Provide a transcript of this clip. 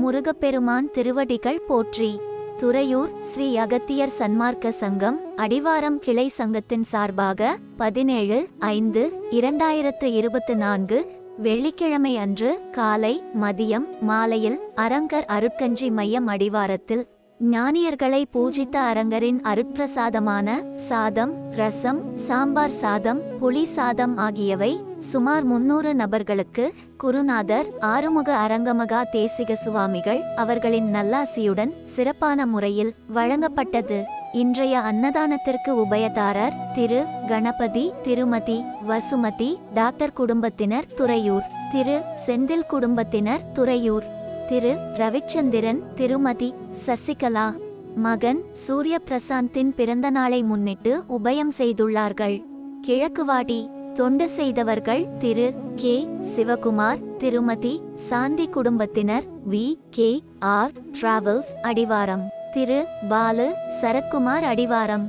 முருகப்பெருமான் திருவடிகள் போற்றி. துறையூர் ஸ்ரீ அகத்தியர் சன்மார்க்க சங்கம் அடிவாரம் கிளை சங்கத்தின் சார்பாக பதினேழு ஐந்து இரண்டாயிரத்து இருபத்து நான்கு வெள்ளிக்கிழமை அன்று காலை மதியம் மாலையில் அரங்கர் அருட்கஞ்சி மையம் அடிவாரத்தில் ஞானியர்களை பூஜித்த அரங்கரின் அருட்பிரசாதமான சாதம் ரசம் சாம்பார் சாதம் புளி சாதம் ஆகியவை சுமார் முன்னூறு நபர்களுக்கு குருநாதர் ஆறுமுக அரங்கமகா தேசிக சுவாமிகள் அவர்களின் நல்லாசியுடன் சிறப்பான முறையில் வழங்கப்பட்டது. இன்றைய அன்னதானத்திற்கு உபயதாரர் திரு கணபதி திருமதி வசுமதி டாக்டர் குடும்பத்தினர் துறையூர் திரு செந்தில் குடும்பத்தினர் துறையூர். திரு ரவிச்சந்திரன் திருமதி சசிகலா. மகன் சூரிய பிரசாந்தின் பிறந்த நாளை முன்னிட்டு உபயம் செய்துள்ளார்கள். கிழக்குவாடி தொண்டு செய்தவர்கள் திரு கே. சிவகுமார் திருமதி சாந்தி குடும்பத்தினர் வி. கே. ஆர். டிராவல்ஸ் அடிவாரம். திரு பாலு சரத்குமார் அடிவாரம்.